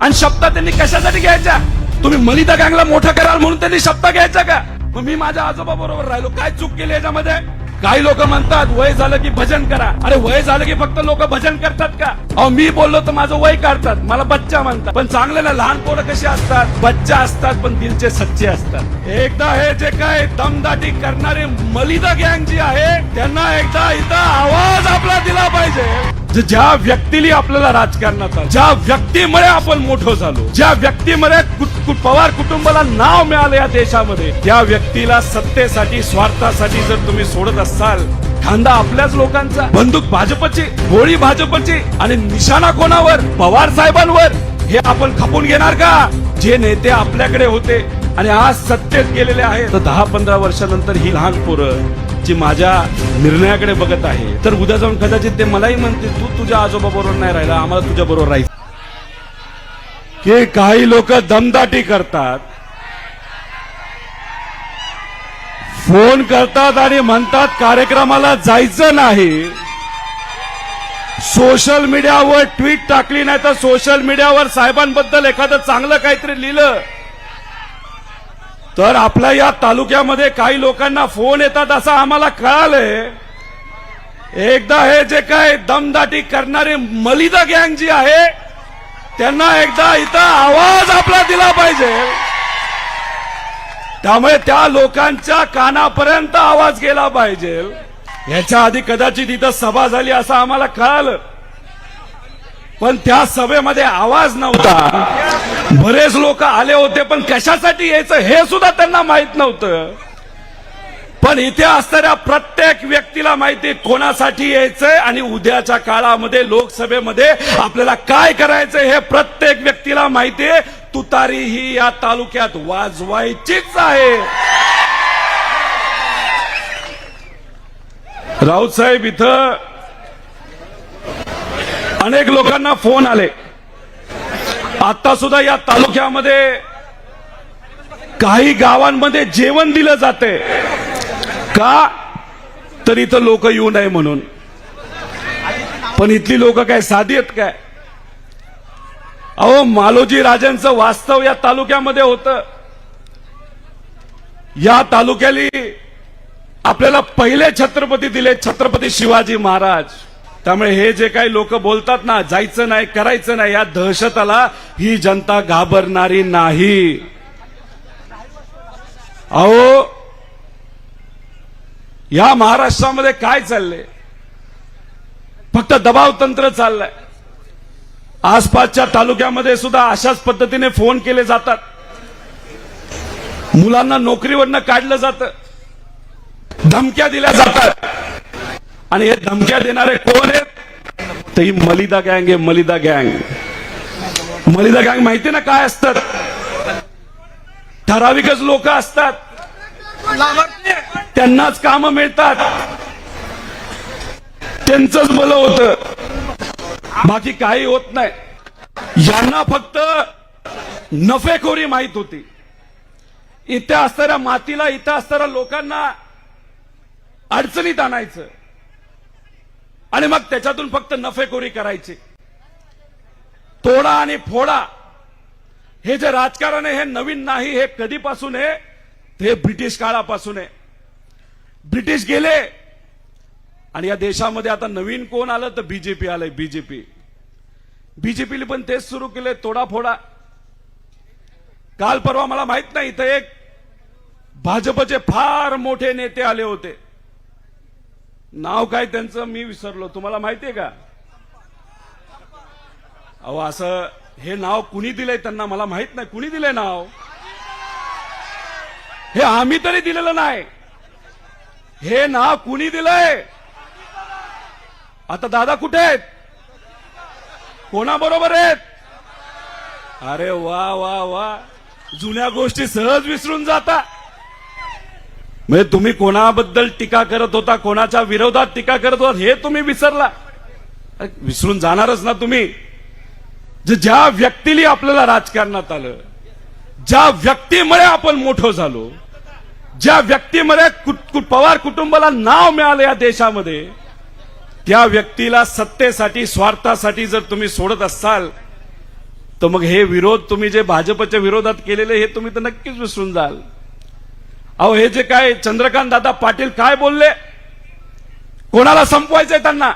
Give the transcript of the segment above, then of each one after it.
आणि शब्द त्यांनी कशासाठी घ्यायच्या तुम्ही मलिता गँगला मोठं कराल म्हणून त्यांनी शब्द घ्यायचा का? मग मी माझ्या आजोबा बरोबर राहिलो. काय चूक केली याच्यामध्ये? काही लोक म्हणतात वय झालं की भजन करा. अरे वय झालं की फक्त लोक भजन करतात का? अहो मी बोललो तर माझं वय काढतात. मला बच्चा म्हणतात. पण चांगले ना लहान पोरं कशी असतात? बच्चा असतात पण दिलचे सच्चे असतात. एकदा हे जे काय दमदाटी करणारे मलिदा गँग जी आहे त्यांना एकदा इथं आवाज आपला दिला पाहिजे. ज्या व्यक्तीने आपल्याला राजकारणात ज्या व्यक्तीमुळे आपण मोठं झालो. ज्या व्यक्तीमुळे पवार कुटुंबाला नाव मिळालं या देशामध्ये त्या व्यक्तीला सत्तेसाठी स्वार्थासाठी जर तुम्ही सोडत असाल खांदा आपल्याच लोकांचा. बंदूक भाजपची गोळी भाजपची आणि निशाणा कोणावर? पवार साहेबांवर. हे आपण खपून घेणार का? जे नेते आपल्याकडे होते आणि आज सत्तेत गेलेले आहेत. तर दहा पंधरा वर्षानंतर ही लहान पोरं जी माझ्या निर्णयाकडे बघत आहे तर उद्या जाऊन कदाचित ते मलाही म्हणते तू तुझ्या आजोबा बरोबर नाही राहिला आम्हाला तुझ्या बरोबर राहायचं की काही लोक दमदाटी करतात फोन करतात आणि म्हणतात कार्यक्रमाला जायचं नाही। सोशल मीडियावर ट्विट टाकली नाही तर सोशल मीडियावर साहेबांबद्दल एखादं चांगलं काहीतरी लिहिलं। तर आपल्या या तालुक्यामध्ये काही लोकांना फोन येतात असं आम्हाला कळालंय। एकदा हे जे काय दमदाटी करणारे मलिदा गँग जी आहे त्यांना एकदा इथं आवाज आपला दिला पाहिजे. त्यामुळे त्या लोकांच्या कानापर्यंत आवाज गेला पाहिजे. याच्या आधी कदाचित इथं सभा झाली असं आम्हाला कळालं. पण त्या सभेमध्ये आवाज नव्हता. बरेच लोक आले होते पण कशासाठी यायचं हे सुद्धा त्यांना माहीत नव्हतं. पण इथे असणाऱ्या प्रत्येक व्यक्तीला माहिती कोणासाठी यायचंय आणि उद्याच्या काळामध्ये लोकसभेमध्ये आपल्याला काय करायचंय हे प्रत्येक व्यक्तीला माहिती आहे. तुतारी ही या तालुक्यात वाजवायचीच आहे. राऊत साहेब इथं अनेक लोकांना फोन आले. आता सुद्धा या तालुक्यामध्ये काही गावांमध्ये जेवण दिलं जाते का? तर इथं लोक येऊ नये म्हणून. पण इथली लोक काय साधी आहेत काय? अहो मालोजी राजांचं वास्तव या तालुक्यामध्ये होतं. या तालुक्याली आपल्याला पहिले छत्रपती दिले छत्रपती शिवाजी महाराज. त्यामुळे हे जे काही लोक बोलतात ना जायचं नाही करायचं नाही या दहशताला ही जनता घाबरणारी नाही. अहो या महाराष्ट्रामध्ये काय चाललंय? फक्त दबाव तंत्र चाललंय. आसपासच्या तालुक्यामध्ये सुद्धा अशाच पद्धतीने फोन केले जातात. मुलांना नोकरीवरनं काढलं जातं. धमक्या दिल्या जातात. आणि हे धमक्या देणारे कोण आहेत? तर ही मलिदा गँग आहे मलिदा गँग. मलिदा गँग माहिती ना काय असतात? ठराविकच लोक असतात. त्यांनाच काम मिळतात. त्यांचंच बल होत. बाकी काही होत नाही. यांना फक्त नफेखोरी माहीत होती. इथे असणाऱ्या मातीला इथं असणाऱ्या लोकांना अडचणीत आणायचं. आणि मग त्याच्यातून फक्त नफेखोरी करायची. तोडा आणि फोडा हे जे राजकारण आहे हे नवीन नाही हे कधीपासून आहे? हे ब्रिटिश काळापासून आहे. ब्रिटिश गेले. आणि या देशामध्ये आता नवीन कोण आलं तर बीजेपी आलंय बीजेपी बीजेपीने पण तेच सुरू केले तोडाफोडा. काल परवा मला माहीत नाही इथं एक भाजपचे फार मोठे नेते आले होते. नाव काय त्यांचं मी विसरलो. तुम्हाला माहितीये का? अहो असं हे नाव कुणी दिलंय त्यांना मला माहीत नाही. कुणी दिलंय नाव? हे आम्ही तरी दिलेलं नाही. हे नाव कुणी दिलंय? आता दादा कुठे आहेत? कोणाबरोबर आहेत? अरे वा वा वा. जुन्या गोष्टी सहज विसरून जाता. म्हणजे तुम्ही कोणाबद्दल टीका करत होता कोणाच्या विरोधात टीका करत होता हे तुम्ही विसरला. विसरून जाणारच ना तुम्ही. जे ज्या व्यक्तीने आपल्याला राजकारणात आलं ज्या व्यक्तीमुळे आपण मोठं झालो ज्या व्यक्तीमध्ये कुट- पवार कुटुंबाला नाव मिळालं या देशामध्ये त्या व्यक्तीला सत्तेसाठी स्वार्थासाठी जर तुम्ही सोडत असाल तर मग हे विरोध तुम्ही जे भाजपच्या विरोधात केलेले हे तुम्ही तर नक्कीच विसरून जाल. अहो हे जे काय चंद्रकांत दादा पाटील काय बोलले? कोणाला संपवायचंय त्यांना?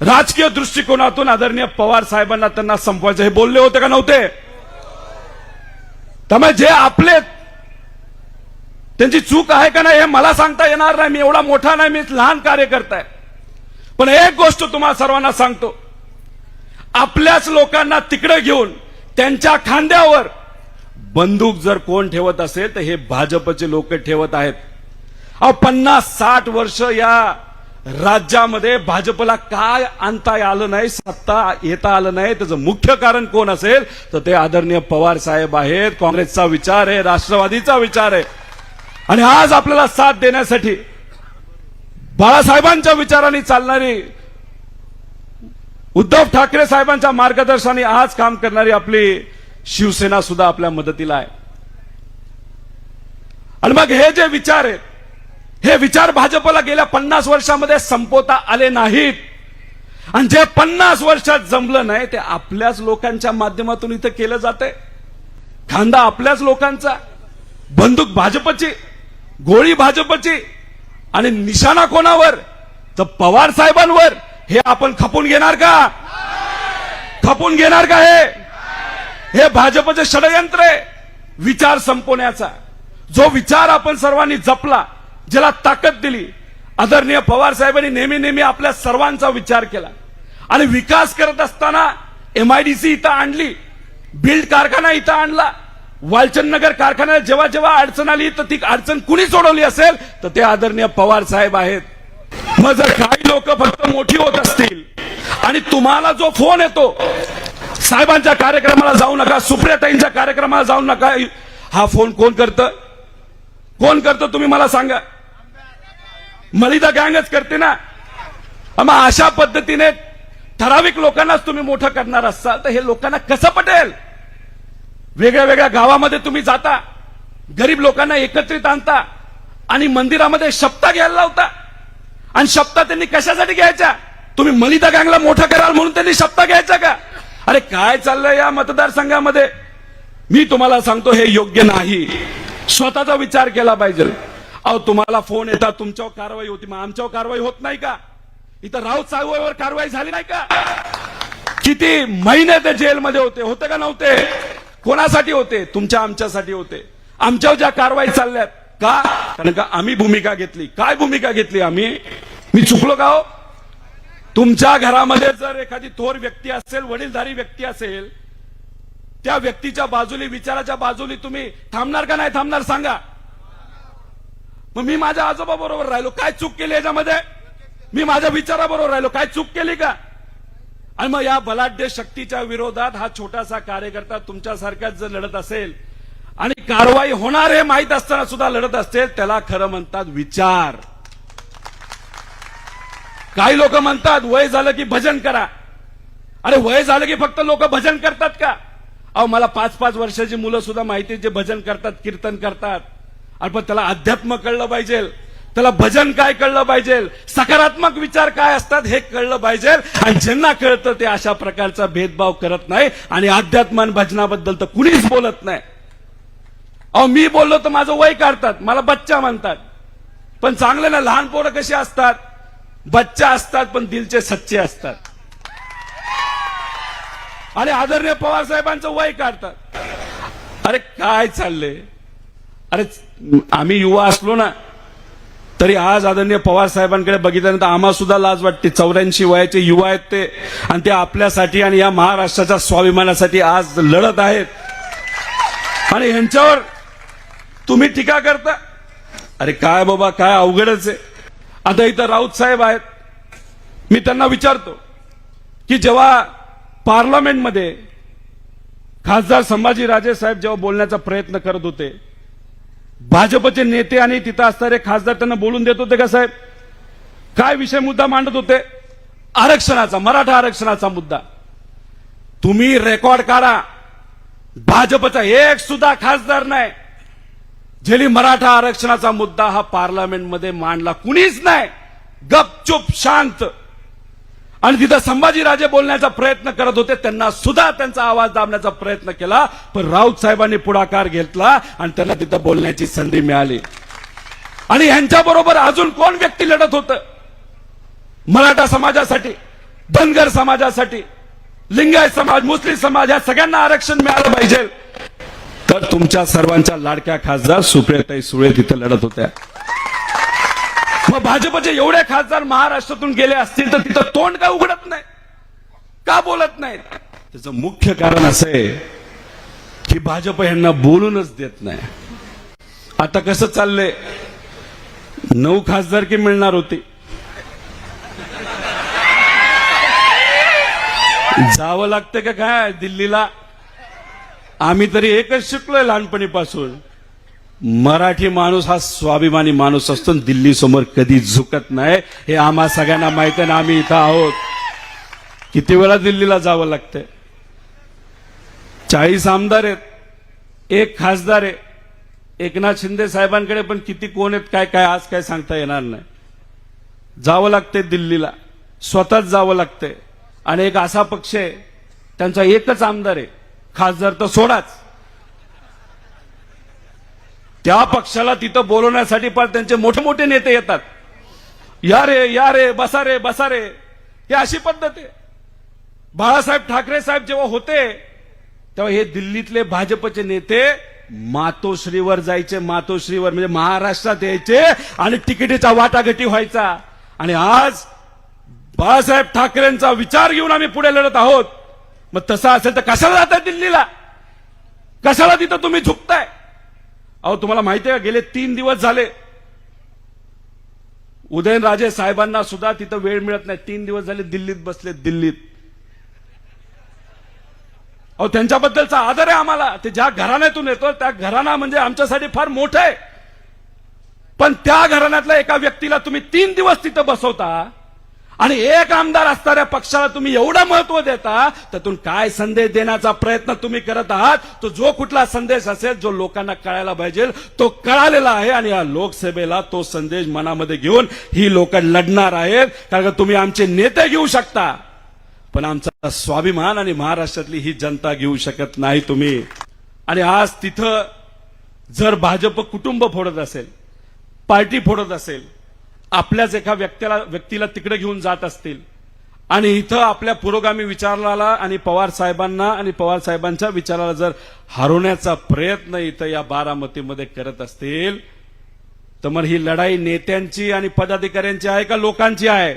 राजकीय दृष्टिकोनातून आदरणीय पवार साहेबांना त्यांना संपवायचं. हे बोलले होते का नव्हते? त्यामुळे जे आपले त्यांची चूक आहे का नाही हे मला सांगता येणार नाही. मी एवढा मोठा नाही मी लहान कार्यकर्ता आहे. पण एक गोष्ट तुम्हाला सर्वांना सांगतो. आपल्याच लोकांना तिकडे घेऊन त्यांच्या खांद्यावर बंदूक जर कोण ठेवत असेल तर हे भाजपचे लोक ठेवत आहेत. अहो पन्नास साठ वर्ष या राज्यामध्ये भाजपला काय आणता आलं नाही सत्ता येता आलं नाही त्याचं मुख्य कारण कोण असेल तर ते आदरणीय पवार साहेब आहेत. काँग्रेसचा विचार आहे राष्ट्रवादीचा विचार आहे. आणि आज आपल्याला साथ देण्यासाठी बाळासाहेबांच्या विचाराने चालणारी उद्धव ठाकरे साहेबांच्या मार्गदर्शनाने आज काम करणारी आपली शिवसेना सुद्धा आपल्या मदतीला आहे. आणि मग हे जे विचार आहेत हे विचार भाजपला गेल्या पन्नास वर्षामध्ये संपवता आले नाहीत. आणि जे पन्नास वर्षात जमलं नाही ते आपल्याच लोकांच्या माध्यमातून इथं केलं जाते खांदा आपल्याच लोकांचा बंदूक भाजपची. गोळी भाजपची. आणि निशाणा कोणावर? तर पवार साहेबांवर. हे आपण खपून घेणार का? खपून घेणार का हे? हे भाजपचे षडयंत्र आहे. विचार संपवण्याचा. जो विचार आपण सर्वांनी जपला ज्याला ताकद दिली आदरणीय पवार साहेबांनी नेहमी नेहमी आपल्या सर्वांचा विचार केला. आणि विकास करत असताना एमआयडीसी इथं आणली बिल्ड कारखाना इथं आणला वालचंद नगर जेव्हा जेव्हा अडचण आली तर ती अडचण कुणी सोडवली असेल तर ते आदरणीय पवार साहेब आहेत. मग जर काही लोक फक्त मोठी होत असतील आणि तुम्हाला जो फोन येतो साहेबांच्या कार्यक्रमाला जाऊ नका सुप्रियाताईंच्या कार्यक्रमाला जाऊ नका हा फोन कोण करतं? कोण करतं तुम्ही मला सांगा. मलिदा गँगच करते ना. मग अशा पद्धतीने ठराविक लोकांनाच तुम्ही मोठं करणार असाल तर हे लोकांना कसं पटेल? वेगळ्या वेगळ्या गावामध्ये तुम्ही जाता गरीब लोकांना एकत्रित आणता आणि मंदिरामध्ये शपथा घ्यायला लावता. आणि शपथा त्यांनी कशासाठी घ्यायच्या? तुम्ही मलिदा गँगला मोठा कराल म्हणून त्यांनी शपथा घ्यायचा का? अरे काय चाललंय या मतदारसंघामध्ये? मी तुम्हाला सांगतो हे योग्य नाही. स्वतःचा विचार केला पाहिजे. अहो तुम्हाला फोन येतात तुमच्यावर कारवाई होती मग आमच्यावर कारवाई होत नाही का? इथं राऊत साहेबांवर कारवाई झाली नाही का? किती महिने ते जेलमध्ये होते होते का नव्हते? कोणासाठी होते? तुमच्या आमच्यासाठी होते. आमच्यावर ज्या कारवाई चालल्यात का? कारण का आम्ही भूमिका घेतली. काय भूमिका घेतली आम्ही? मी चुकलो का हो? तुमच्या घरामध्ये जर एखादी थोर व्यक्ती असेल वडीलधारी व्यक्ती असेल त्या व्यक्तीच्या बाजूली विचाराच्या बाजूली तुम्ही थांबणार का नाही थांबणार सांगा. मग मी माझ्या आजोबा बरोबर राहिलो. काय चूक केली याच्यामध्ये? मी माझ्या विचाराबरोबर राहिलो. काय चूक केली का? आणि मग या बलाढ्य शक्तीच्या विरोधात हा छोटासा कार्यकर्ता तुमच्यासारख्याच जर लढत असेल आणि कारवाई होणार हे माहीत असताना सुद्धा लढत असेल त्याला खरं म्हणतात विचार. काही लोक म्हणतात वय झालं की भजन करा. अरे वय झालं की फक्त लोक भजन करतात का? अहो मला पाच पाच वर्षाची मुलं सुद्धा माहिती जे भजन करतात कीर्तन करतात. अरे पण त्याला अध्यात्म कळलं पाहिजे. त्याला भजन काय कळलं पाहिजे? सकारात्मक विचार काय असतात हे कळलं पाहिजे. आणि ज्यांना कळतं ते अशा प्रकारचा भेदभाव करत नाही आणि अध्यात्मान भजनाबद्दल तर कुणीच बोलत नाही. अहो मी बोललो तर माझं वय काढतात. मला बच्चा म्हणतात. पण चांगले ना लहान पोरं कशी असतात? बच्चा असतात पण दिलचे सच्चे असतात. आणि आदरणीय पवार साहेबांचं वय काढतात. अरे काय चाललंय? अरे आम्ही युवा असलो ना तरी आज आदरणीय पवार साहेबांकडे बघितल्यानंतर आम्हाला सुद्धा लाज वाटते. चौऱ्याऐंशी वयाचे युवा आहेत ते. आणि ते आपल्यासाठी आणि या महाराष्ट्राच्या स्वाभिमानासाठी आज लढत आहेत. आणि यांच्यावर तुम्ही टीका करता. अरे काय बाबा काय अवघडच आहे. आता इथं राऊत साहेब आहेत. मी त्यांना विचारतो की जेव्हा पार्लमेंटमध्ये खासदार संभाजी राजे साहेब जेव्हा बोलण्याचा प्रयत्न करत होते भाजपचे नेते आणि तिथं असणारे खासदार त्यांना बोलून देत होते का साहेब? काय विषय मुद्दा मांडत होते? आरक्षणाचा मराठा आरक्षणाचा मुद्दा. तुम्ही रेकॉर्ड काढा. भाजपचा एक सुद्धा खासदार नाही. जेली मराठा आरक्षणाचा मुद्दा हा पार्लमेंटमध्ये मांडला कुणीच नाही. गपचूप शांत. आणि तिथं संभाजीराजे बोलण्याचा प्रयत्न करत होते. त्यांना सुद्धा त्यांचा आवाज दाबण्याचा प्रयत्न केला. पण राऊत साहेबांनी पुढाकार घेतला आणि त्यांना तिथं बोलण्याची संधी मिळाली. आणि यांच्याबरोबर अजून कोण व्यक्ती लढत होतं? मराठा समाजासाठी धनगर समाजासाठी लिंगायत समाज मुस्लिम समाज या सगळ्यांना आरक्षण मिळालं पाहिजे. तर तुमच्या सर्वांच्या लाडक्या खासदार सुप्रियाताई सुळे तिथे लढत होत्या. मग भाजपचे एवढे खासदार महाराष्ट्रातून गेले असतील तर तिथं तोंड का उघडत नाही? का बोलत नाहीत? त्याचं मुख्य कारण असं आहे की भाजप यांना बोलूनच देत नाही. आता कसं चाललंय? नऊ खासदार की मिळणार होती. जावं लागतं का काय दिल्लीला? आम्ही तरी एकच शिकलोय लहानपणीपासून. मराठी माणूस हा स्वाभिमानी माणूस असतो दिल्ली समोर कधी झुकत नाही. हे आम्हा सगळ्यांना माहीत आहे ना आम्ही इथं आहोत. किती वेळा दिल्लीला जावं लागतंय? चाळीस आमदार आहेत. एक खासदार आहे. एकनाथ शिंदे साहेबांकडे पण किती कोण आहेत काय काय आज काय सांगता येणार नाही. जावं लागतंय दिल्लीला. स्वतःच जावं लागतंय. आणि एक असा पक्ष आहे. त्यांचा एकच आमदार आहे. खासदार तर सोडाच. त्या पक्षाला तिथं बोलवण्यासाठी पण त्यांचे मोठे मोठे नेते येतात. या रे या रे बसा रे बसा रे. ही अशी पद्धत आहे. बाळासाहेब ठाकरे साहेब जेव्हा होते तेव्हा हे दिल्लीतले भाजपचे नेते मातोश्रीवर जायचे मातोश्रीवर म्हणजे महाराष्ट्रात यायचे आणि तिकिटीचा वाटाघाटी व्हायचा. आणि आज बाळासाहेब ठाकरेंचा विचार घेऊन आम्ही पुढे लढत आहोत. मग तसं असेल तर कशाला जाताय दिल्लीला? कशाला तिथं तुम्ही झुकताय? अहो तुम्हाला माहिती आहे का? गेले तीन दिवस झाले. उदयनराजे साहेबांना सुद्धा तिथं वेळ मिळत नाही. तीन दिवस झाले दिल्लीत बसले दिल्लीत. अहो त्यांच्याबद्दलचा आदर आहे आम्हाला. ते ज्या घराण्यातून येतो त्या घराणा म्हणजे आमच्यासाठी फार मोठं आहे. पण त्या घराण्यातल्या एका व्यक्तीला तुम्ही तीन दिवस तिथं बसवता. आणि एक आमदार असणाऱ्या पक्षाला तुम्ही एवढं महत्त्व देता त्यातून काय संदेश देण्याचा प्रयत्न तुम्ही करत आहात? तो जो कुठला संदेश असेल जो लोकांना कळायला पाहिजे तो कळालेला आहे आणि या लोकसभेला तो संदेश मनामध्ये घेऊन ही लोक लढणार आहेत. कारण का तुम्ही आमचे नेते घेऊ शकता. पण आमचा स्वाभिमान आणि महाराष्ट्रातली ही जनता घेऊ शकत नाही तुम्ही. आणि आज तिथं जर भाजप कुटुंब फोडत असेल पार्टी फोडत असेल आपल्याच एका व्यक्तीला व्यक्तीला तिकडे घेऊन जात असतील. आणि इथं आपल्या पुरोगामी विचाराला आणि पवार साहेबांना आणि पवार साहेबांच्या विचाराला जर हरवण्याचा प्रयत्न इथं या बारामतीमध्ये करत असतील तर मग ही लढाई नेत्यांची आणि पदाधिकाऱ्यांची आहे का लोकांची आहे?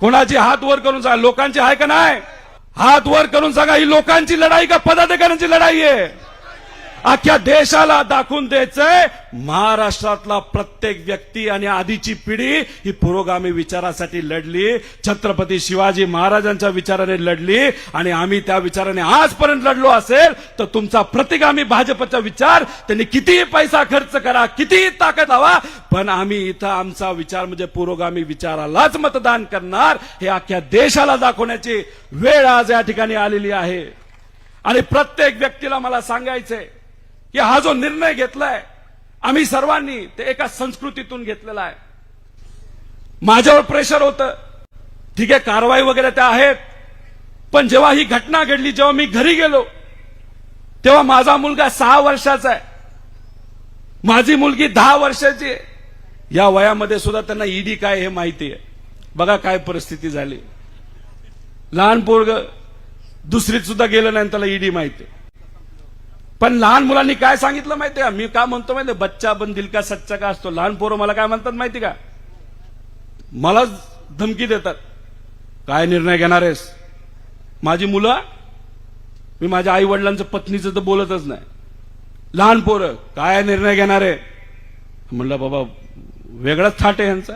कोणाची हात वर करून सांगा लोकांची आहे का नाही? हात वर करून सांगा ही लोकांची लढाई का पदाधिकाऱ्यांची लढाई आहे? अख्ख्या देशाला दाखवून द्यायचंय महाराष्ट्रातला प्रत्येक व्यक्ती आणि आधीची पिढी ही पुरोगामी विचारासाठी लढली छत्रपती शिवाजी महाराजांच्या विचाराने लढली आणि आम्ही त्या विचाराने आजपर्यंत लढलो असेल तर तुमचा प्रतिगामी भाजपचा विचार त्यांनी कितीही पैसा खर्च करा कितीही ताकद हवा पण आम्ही इथं आमचा विचार म्हणजे पुरोगामी विचारालाच मतदान करणार हे अख्ख्या देशाला दाखवण्याची वेळ आज या ठिकाणी आलेली आहे. आणि प्रत्येक व्यक्तीला मला सांगायचंय की हा जो निर्णय घेतलाय आम्ही सर्वांनी ते एका संस्कृतीतून घेतलेला आहे. माझ्यावर प्रेशर होतं. ठीक आहे कारवाई वगैरे त्या आहेत. पण जेव्हा ही घटना घडली जेव्हा मी घरी गेलो तेव्हा माझा मुलगा सहा वर्षाचा आहे. माझी मुलगी दहा वर्षाची आहे. या वयामध्ये सुद्धा त्यांना ईडी काय हे माहिती आहे बघा काय परिस्थिती झाली. लहान पोरग दुसरीत सुद्धा गेलं नाही त्याला ईडी माहिती आहे. पण लहान मुलांनी काय सांगितलं माहितीये का? मी का म्हणतो माहितीये? बच्चा बन दिल का सच्चा का असतो? लहान पोरं मला काय म्हणतात माहिती का? मला धमकी देतात. काय निर्णय घेणार आहेस? माझी मुलं? मी माझ्या आई वडिलांचं पत्नीचं तर बोलतच नाही. लहान पोरं काय निर्णय घेणार आहे? म्हणलं बाबा वेगळाच थाट आहे यांचा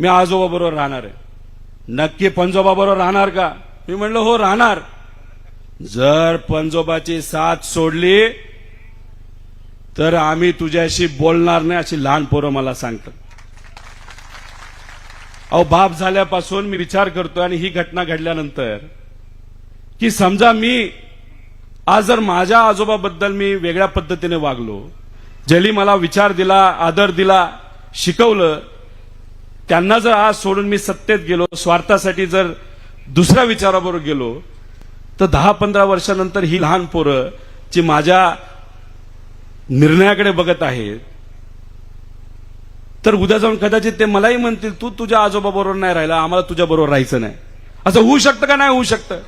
मी आजोबा बरोबर राहणार आहे. नक्की पंजोबा बरोबर राहणार का? मी म्हणलं हो राहणार. जर पंजोबाची साथ सोडली तर आम्ही तुझ्याशी बोलणार नाही अशी लहान पोरं मला सांगतात. अहो बाप झाल्यापासून मी विचार करतो आणि ही घटना घडल्यानंतर की समजा मी आज जर माझ्या आजोबाबद्दल मी वेगळ्या पद्धतीने वागलो ज्यांनी मला विचार दिला आदर दिला शिकवलं त्यांना जर आज सोडून मी सत्तेत गेलो स्वार्थासाठी जर दुसऱ्या विचाराबरोबर गेलो तर दहा पंधरा वर्षानंतर ही लहान पोरं जी माझ्या निर्णयाकडे बघत आहेत तर उद्या जाऊन कदाचित ते मलाही म्हणतील तू तुझ्या आजोबा बरोबर नाही राहिला आम्हाला तुझ्या बरोबर राहायचं नाही. असं होऊ शकतं का नाही होऊ शकतं?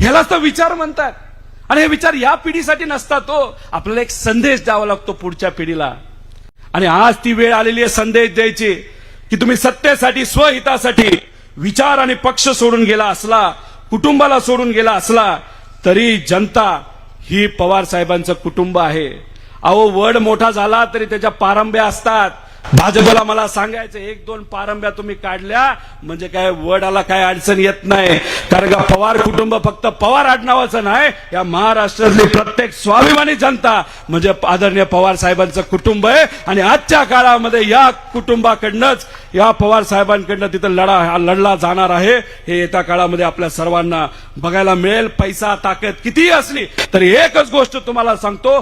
ह्यालाच तर विचार म्हणतात. आणि हे विचार या पिढीसाठी नसतात तो आपल्याला एक संदेश द्यावा लागतो पुढच्या पिढीला. आणि आज ती वेळ आलेली आहे संदेश द्यायची की तुम्ही सत्तेसाठी स्वहितासाठी विचार आणि पक्ष सोडून गेला असला कुटुंबाला सोडून गेला असला तरी जनता ही पवार साहेबांचं कुटुंब आहे. अहो वड मोठा झाला तरी त्याच्या पारंब्या असतात. भाजपला मला सांगायचं एक दोन पारंब्या तुम्ही काढल्या म्हणजे काय वडाला काय अडचण येत नाही. कारण का पवार कुटुंब फक्त पवार आडनावाचं नाही या महाराष्ट्रातली प्रत्येक स्वाभिमानी जनता म्हणजे आदरणीय पवार साहेबांचं कुटुंब आहे आणि आजच्या काळामध्ये या कुटुंबाकडनंच या पवार साहेबांकडनं तिथं लढा हा लढला जाणार आहे. हे येत्या काळामध्ये आपल्या सर्वांना बघायला मिळेल. पैसा ताकद कितीही असली तरी एकच गोष्ट तुम्हाला सांगतो